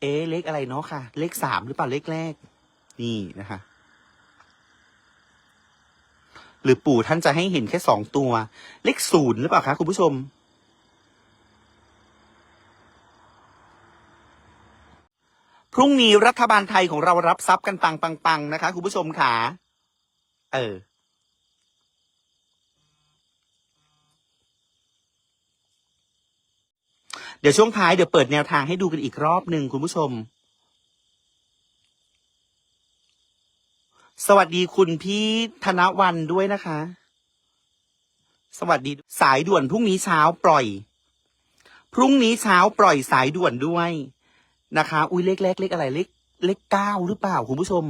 เอเลขอะไรเนาะค่ะ เลขสามหรือเปล่าเลขแรก นี่นะคะ หรือปู่ท่านจะให้เห็นแค่สองตัว เลขศูนย์หรือเปล่าคะคุณผู้ชม พรุ่งนี้รัฐบาลไทยของเรารับทรัพย์กันปังปังปังนะคะ คุณผู้ชมค่ะ เออ เดี๋ยวช่วงท้ายเดี๋ยวเปิดแนวทางให้ดูกันอีกรอบหนึ่งคุณผู้ชม สวัสดีคุณพี่ธนวันด้วยนะคะ สวัสดีสายด่วนพรุ่งนี้เช้าปล่อย พรุ่งนี้เช้าปล่อยสายด่วนด้วยนะคะ อุ้ยเลขแรกเลขอะไรเลขเลขเก้าหรือเปล่าคุณผู้ชม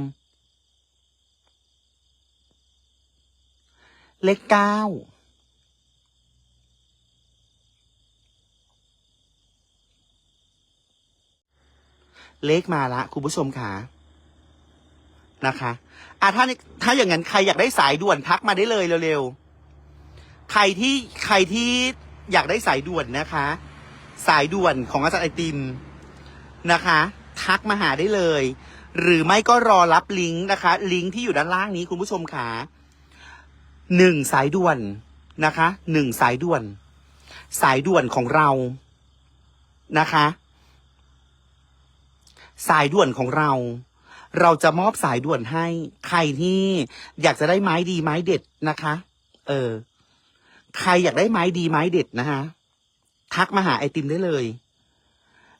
เลขเก้า เลขมาละคุณผู้ชมค่ะนะคะอะถ้าถ้าอย่างนั้นใครอยากได้สายด่วนทักมาได้เลยเร็วๆ ใครที่ใครที่อยากได้สายด่วนนะคะ สายด่วนของอาจารย์ไอติมนะคะ ทักมาหาได้เลย หรือไม่ก็รอรับลิงก์นะคะ ลิงก์ที่อยู่ด้านล่างนี้คุณผู้ชมค่ะหนึ่งสายด่วนนะคะหนึ่งสายด่วน สายด่วนของเรานะคะ สายด่วนของเรา เราจะมอบสายด่วนให้ ใครที่อยากจะได้ไม้ดีไม้เด็ดนะคะ เออ ใครอยากได้ไม้ดีไม้เด็ดนะคะทักมาหาไอติมได้เลย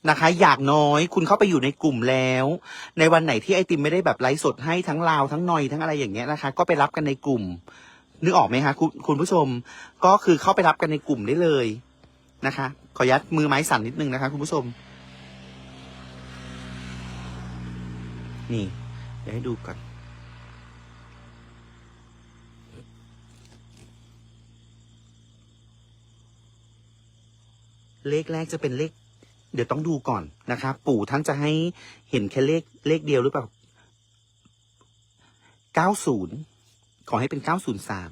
นะคะ อยากน้อยคุณเข้าไปอยู่ในกลุ่มแล้ว ในวันไหนที่ไอติมไม่ได้แบบไลฟ์สดให้ทั้งลาวทั้งนอยทั้งอะไรอย่างเงี้ยนะคะ ก็ไปรับกันในกลุ่ม นึกออกไหมคะคุณคุณผู้ชม ก็คือเข้าไปรับกันในกลุ่มได้เลยนะคะ ขอยัดมือไม้สั่นนิดนึงนะคะ คุณผู้ชม นี่ เดี๋ยวให้ดูก่อน เลขแรกจะเป็นเลข เดี๋ยวต้องดูก่อนนะครับ ปู่ท่านจะให้เห็นแค่เลขเลขเดียวหรือเปล่าเก้าศูนย์ขอให้เป็นเก้าศูนย์สาม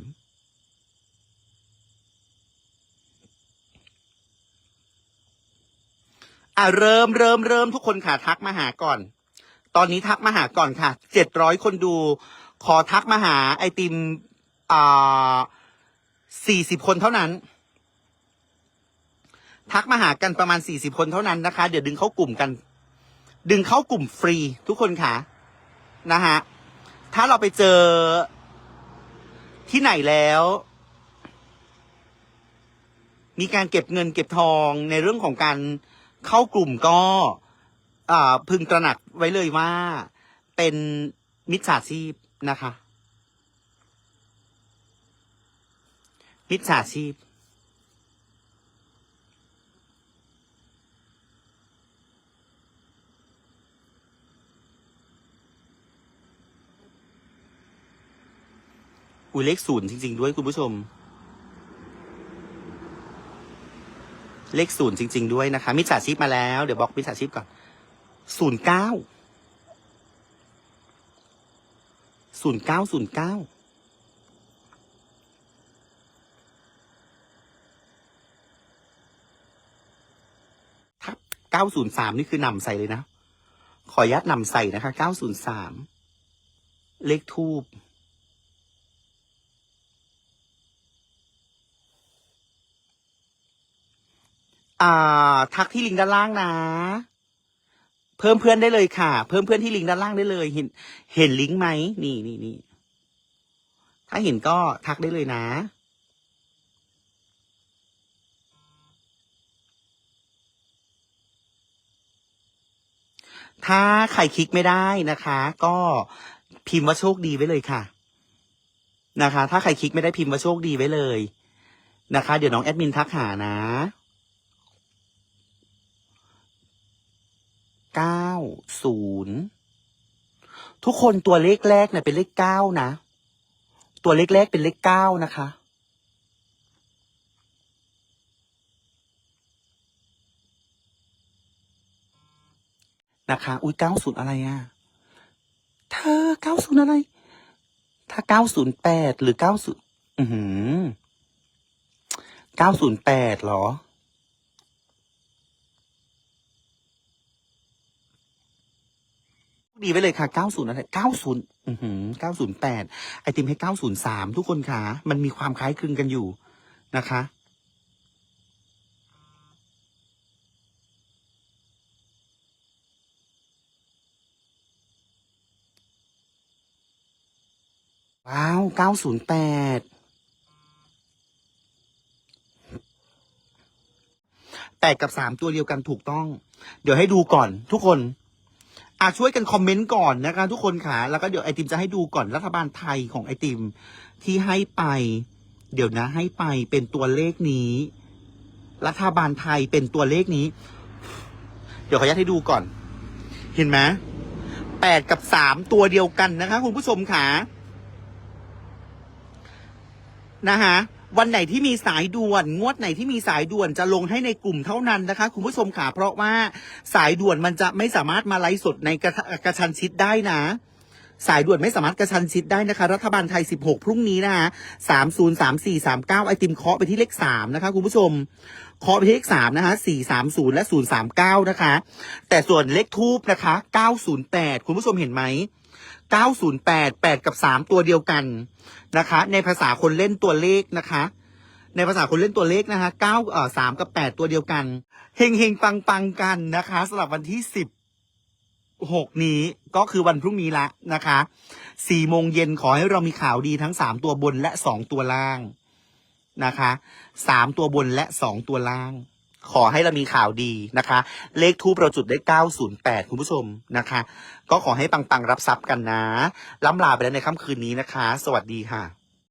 อะเริ่มเริ่มเริ่มทุกคนค่ะทักมาหาก่อน ตอนนี้ทักมาหาก่อนค่ะเจ็ดร้อยคนดู ขอทักมาหาไอติมอ่าสี่สิบคนเท่านั้น ทักมาหากันประมาณสี่สิบคนเท่านั้นนะคะ เดี๋ยวดึงเข้ากลุ่มกัน ดึงเข้ากลุ่มฟรีทุกคนค่ะนะฮะถ้าเราไปเจอที่ไหนแล้ว มีการเก็บเงินเก็บทองในเรื่องของการเข้ากลุ่มก็ อ่าพึงตระหนักไว้เลยว่า เป็นมิจฉาชีพนะคะ มิจฉาชีพ อุยเลขศูนย์จริง ๆ ด้วยคุณผู้ชม เลขศูนย์จริง ๆ ด้วยนะคะมิจฉาชีพมาแล้ว เดี๋ยวบล็อกมิจฉาชีพก่อน ศูนย์เก้าศูนย์เก้าศูนย์เก้าทับเก้าศูนย์สามนี่คือนำใส่เลยนะ ขออนุญาตนำใส่นะคะเก้าศูนย์สามเลขทูบอ่า ทักที่ลิงก์ด้านล่างนะ เพิ่มเพื่อนได้เลยค่ะ เพิ่มเพื่อนที่ลิงก์ด้านล่างได้เลย เห็น เห็นลิงก์ไหมนี่นี่นี่ถ้าเห็นก็ทักได้เลยนะถ้าใครคลิกไม่ได้นะคะ ก็พิมพ์ว่าโชคดีไว้เลยค่ะ นะคะ ถ้าใครคลิกไม่ได้พิมพ์ว่าโชคดีไว้เลย นะคะ เดี๋ยวน้องแอดมินทักหานะ เก้า ศูนย์ทุกคนตัวเลขแรกเนี่ยเป็นเลขเก้านะ ตัวเลขแรกเป็นเลขเก้านะคะ นะคะ อุ้ยเก้าศูนย์อะไรอะ่ะ เธอเก้าศูนย์อะไร ถ้าเก้าศูนย์แปดหรือเก้าศูนย์อือหือเก้าศูนย์แปดหรอ ดีไว้เลยค่ะ 90อะไร90 อือหือ908 ไอติมให้ 903 ทุกคนค่ะ มันมีความคล้ายคลึงกันอยู่นะคะ ว้าว 908แปดกับสามตัวเดียวกันถูกต้อง เดี๋ยวให้ดูก่อนทุกคน อะช่วยกันคอมเมนต์ก่อนนะคะ ทุกคนค่ะ แล้วก็เดี๋ยวไอติมจะให้ดูก่อนรัฐบาลไทยของไอติม ที่ให้ไป เดี๋ยวนะให้ไปเป็นตัวเลขนี้ รัฐบาลไทยเป็นตัวเลขนี้ เดี๋ยวขออนุญาตให้ดูก่อน เห็นไหมแปดกับสามตัวเดียวกันนะคะ คุณผู้ชมค่ะนะคะ วันไหนที่มีสายด่วน งวดไหนที่มีสายด่วนจะลงให้ในกลุ่มเท่านั้นนะคะ คุณผู้ชมค่ะเพราะว่าสายด่วนมันจะไม่สามารถมาไลฟ์สดในกระทะกระชันชิดได้นะ สายด่วนไม่สามารถกระชันชิดได้นะคะ รัฐบาลไทย 16 พรุ่งนี้นะคะ30 34 39 ไอติมเคาะไปที่เลข 3 นะคะ คุณผู้ชมเคาะไปที่เลข 3 นะคะ430 และ 039 นะคะ แต่ส่วนเลขทูบนะคะ 908 คุณผู้ชมเห็นไหม 908 8 กับ 3 ตัวเดียวกันนะคะ ในภาษาคนเล่นตัวเลขนะคะ ในภาษาคนเล่นตัวเลขนะคะ9เอ่อ3กับ 8 ตัวเดียวกันเฮงเฮงปังปังกันนะคะสำหรับวันที่ 10 6 นี้ก็คือวันพรุ่งนี้ละนะคะ4โมงเย็นขอให้เรามีข่าวดีทั้ง 3 ตัวบนและ 2 ตัวล่างนะคะ 3 ตัวบนและ 2 ตัวล่าง ขอให้เรามีข่าวดีนะคะ เลขทูปเราจุดได้ 908 คุณผู้ชมนะคะ ก็ขอให้ปังๆรับทรัพย์กันนะ ล้ำลาไปแล้วในค่ำคืนนี้นะคะ สวัสดีค่ะ